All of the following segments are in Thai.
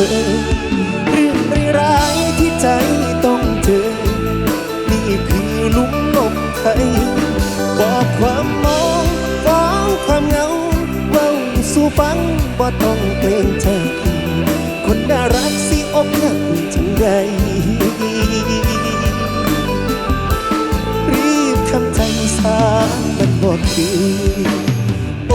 เรื่องร้ายที่ใจต้องเจอ นี่คือลุ่มนมไทยบอกความมองฟ้าความเงาเบ้าสู่ฟังบ่ต้องเกรงใจ คนน่ารักสิอกหักจังไรรีบทำใจสามันบอกดีอ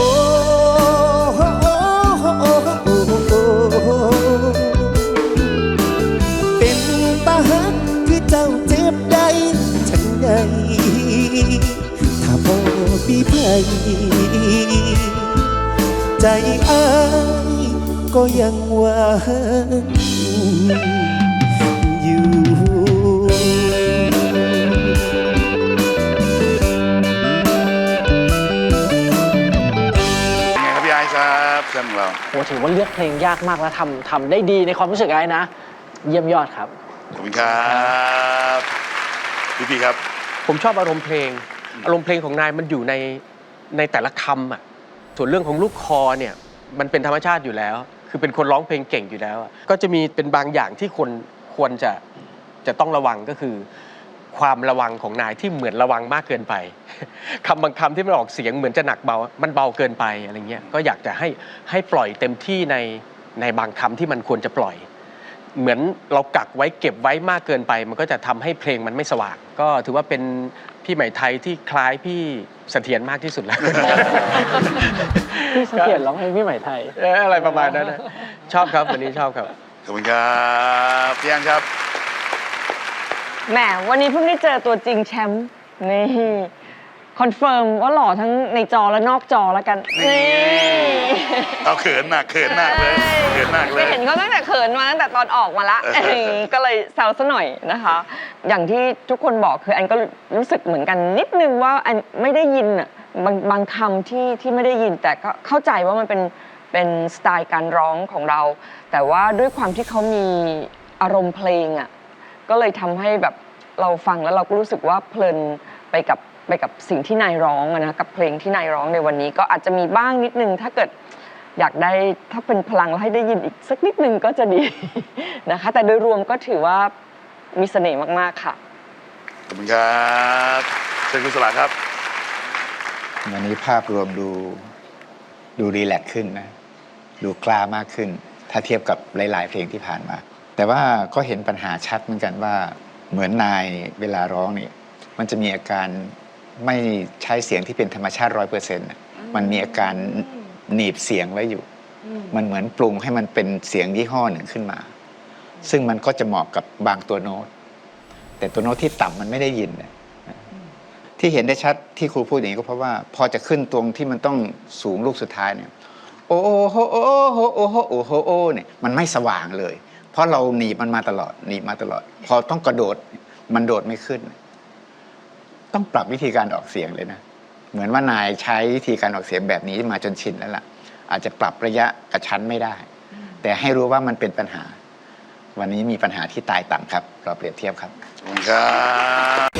มีไผใจอ้ายก็ยังหวานอยู่ไงครับพี่ไอซ์ครับเพื่อนของเราโหถือว่าเลือกเพลงยากมากแล้วทำทำได้ดีในความรู้สึกไอ้นะ เยี่ยมยอดครับ ขอบคุณครับ พี่พี่ครับ ผมชอบอารมณ์เพลง อารมณ์เพลงของนายมันอยู่ในในแต่ละคำอะส่วนเรื่องของลูกคอเนี่ยมันเป็นธรรมชาติอยู่แล้ว คือเป็นคนร้องเพลงเก่งอยู่แล้วอะก็จะมีเป็นบางอย่างที่คนควรจะจะต้องระวังก็คือ ความระวังของนายที่เหมือนระวังมากเกินไป คำบางคำที่มันออกเสียงเหมือนจะหนักเบา มันเบาเกินไปอะไรเงี้ยก็อยากจะให้ให้ปล่อยเต็มที่ในในบางคำที่มันควรจะปล่อย เหมือนเรากักไว้เก็บไว้มากเกินไป มันก็จะทำให้เพลงมันไม่สว่างก็ถือว่าเป็นพี่ใหม่ไทยที่คล้ายพี่เสถียรมากที่สุดแล้วพี่เสถียรร้องเพลงพี่ใหม่ไทยเอออะไรประมาณนั้นนะชอบครับวันนี้ชอบครับขอบคุณครับพี่อันครับแหมวันนี้เพิ่งได้เจอตัวจริงแชมป์นี่ คอนเฟิร์มว่าหล่อทั้งในจอและนอกจอแล้วกันนี่ นี่เอาเขินหนักเขินหนักเลยเขินหนักเลไม่ย เห็นเขาตั้งแต่เขินมาตั้งแต่ตอนออกมาละ เออ ก็เลยแซวซะหน่อยนะคะ อย่างที่ทุกคนบอกคืออันก็รู้สึกเหมือนกันนิดนึงว่าอันไม่ได้ยินอะบางบางคำที่ที่ไม่ได้ยินแต่ก็เข้าใจว่ามันเป็นเป็นสไตล์การร้องของเรา แต่ว่าด้วยความที่เขามีอารมณ์เพลงอะ ก็เลยทำให้แบบเราฟังแล้วเราก็รู้สึกว่าเพลินไปกับ ไปกับสิ่งที่นายร้องอะนะกับเพลงที่นายร้องในวันนี้ก็อาจจะมีบ้างนิดนึง ถ้าเกิดอยากได้ถ้าเป็นพลังแล้วให้ได้ยินอีกสักนิดนึงก็จะดี นะคะ แต่โดยรวมก็ถือว่ามีเสน่ห์มากๆค่ะ ขอบคุณครับเชิญคุณสลาครับ วันนี้ภาพรวมดูดูรีแลกซ์ขึ้นนะ ดูกล้ามากขึ้น ถ้าเทียบกับหลาย ๆ เพลงที่ผ่านมา แต่ว่าก็เห็นปัญหาชัดเหมือนกันว่าเหมือนนายเวลาร้องเนี่ยมันจะมีอาการ ไม่ใช้เสียงที่เป็นธรรมชาติร้อยเปอร์เซ็นต์มันมีอาการหนีบเสียงไว้อยู่ มันเหมือนปรุงให้มันเป็นเสียงยี่ห้อหนึ่งขึ้นมา ซึ่งมันก็จะเหมาะกับบางตัวโน้ต แต่ตัวโน้ตที่ต่ำมันไม่ได้ยินนะที่เห็นได้ชัดที่ครูพูดอย่างนี้ก็เพราะว่า พอจะขึ้นตรงที่มันต้องสูงลูกสุดท้ายเนี่ยโอ้โหโอ้โหโอ้โหโอ้โหโอ้เนี่ยมันไม่สว่างเลย เพราะเราหนีบมันมาตลอดหนีบมาตลอด พอต้องกระโดดมันโดดไม่ขึ้น ต้องปรับวิธีการออกเสียงเลยนะ เหมือนว่านายใช้วิธีการออกเสียงแบบนี้มาจนชินแล้วล่ะ อาจจะปรับระยะกระชั้นไม่ได้ แต่ให้รู้ว่ามันเป็นปัญหา วันนี้มีปัญหาที่ตายต่ำครับ เราเปรียบเทียบครับขอบคุณครับ